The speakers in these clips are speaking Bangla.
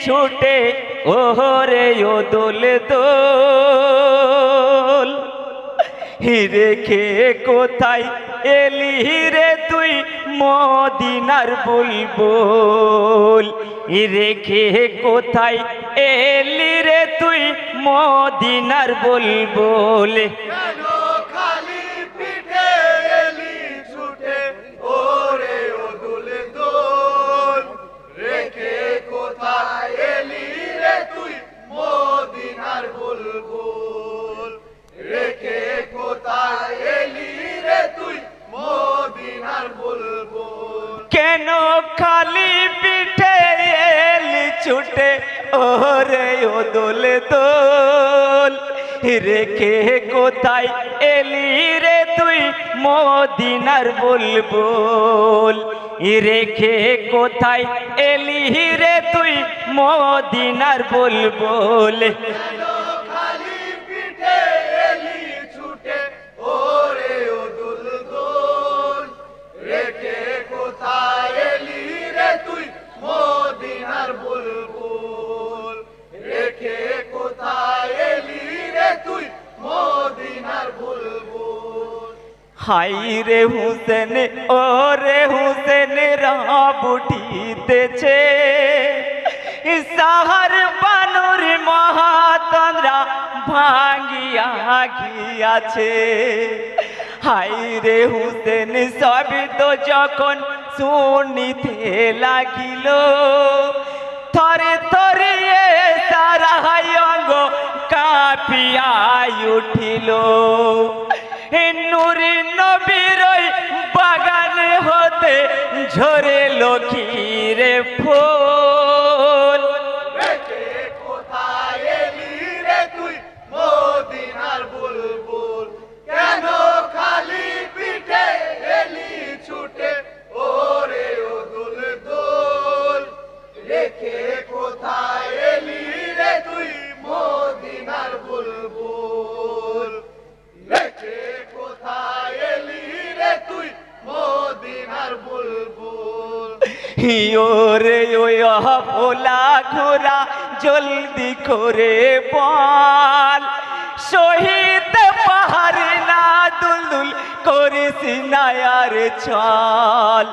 ছুটে, ওহরে ও দোল দোল। রেখে কোথায় এলি রে তুই মদিনার বুলবুল? রেখে কোথায় এলি রে তুই মদিনার বুলবুল? দোল দোল রেখে কোথায় এলি রে তুই মদিনার বুলবুল? রেখে কোথায় এলি রে তুই মদিনার বুলবুল? হাই রে হুসেন ও রে হুসেন, রাব উঠিতেছে। সাহার বানুর মহাতন্দ্রা ভাঙ্গিয়া গিয়াছে। হাই রে হুসেন সব তো যখন শুনিতে লাগিল, থরে থরে সারা অঙ্গ কাঁপিয়া উঠিল। হতে ঝরে লক্ষীরে ফুল। ওরে ওই ভোলা ঘোরা জলদি করে বল। শহীদ পাহাড়ে না দুলদুল করিস নায়ার ছল।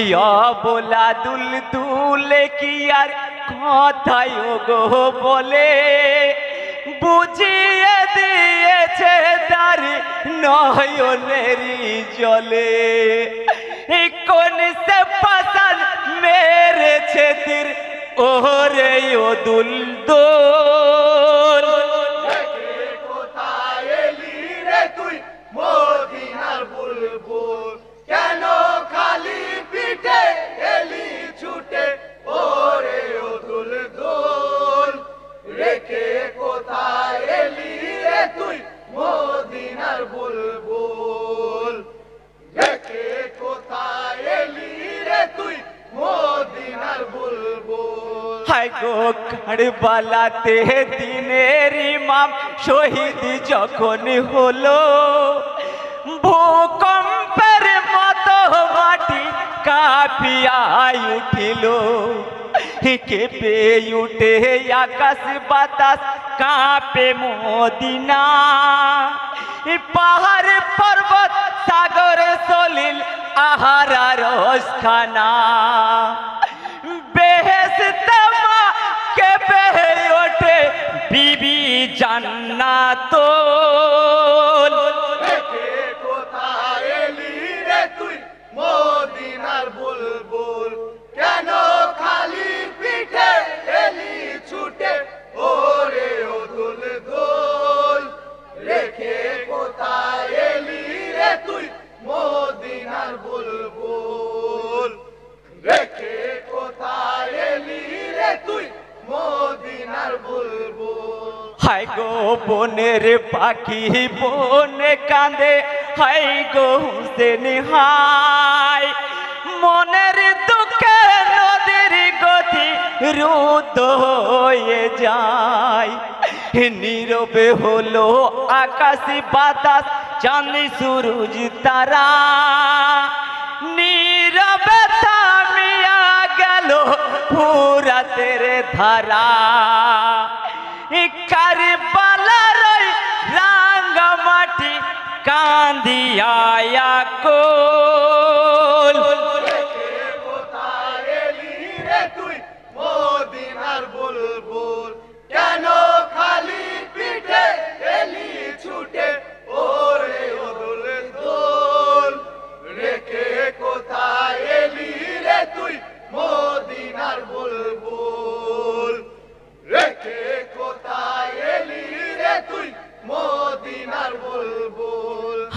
ইয়া বলা দুল দুলে কি আর কথায় গো বলে? বুঝিয়ে দিয়েছে তার নয়নেরই জলে। এই কোন সে পাসান মেরেছে তীর ওরে ও দুল দোল গো কারবালাতে দিনের ইমাম। শহীদ যখন হলো, ভূকম্পের মতো মাটি কাঁপিয়া উঠিল। কেঁপে উঠে আকাশ বাতাস, কাঁপে মদিনা। পাহাড় পর্বত, সাগর সলিল, আহারার খানা বেহেশত জান্নাত বনের পাখি বনে কাঁদে। হাই গো হুসেন হাই। মনের দুঃখে নদীর গতি রুদ্ধ হয়ে যায়। নীরবে হলো আকাশ বাতাস, চাঁদনি সুরুজ তারা। নীরবে থামিয়া গেল পুরা ফুরাতের ধারা। কান্দিয়া কোল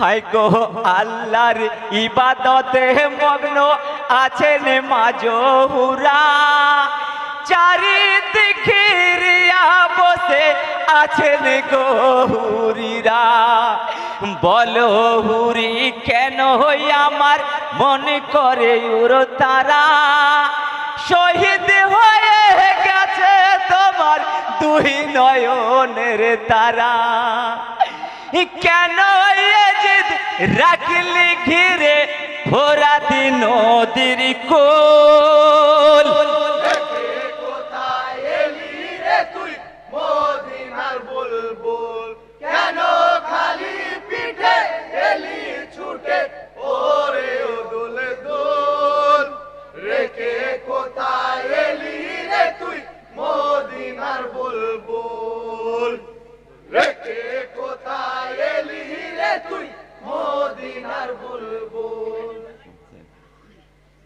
হাই গো আল্লাহর ইবাদতে মগ্ন আছেন মাজহুরা। চারিদিকে বসে আছেন গহুরিরা বলো হুরি, কেন হই আমার মনে করে উর তারা? শহীদ হয়ে গেছে তোমার দুই নয়নের তারা। কেন রাখলি ঘিরে ভরা দিন নদীর কোল।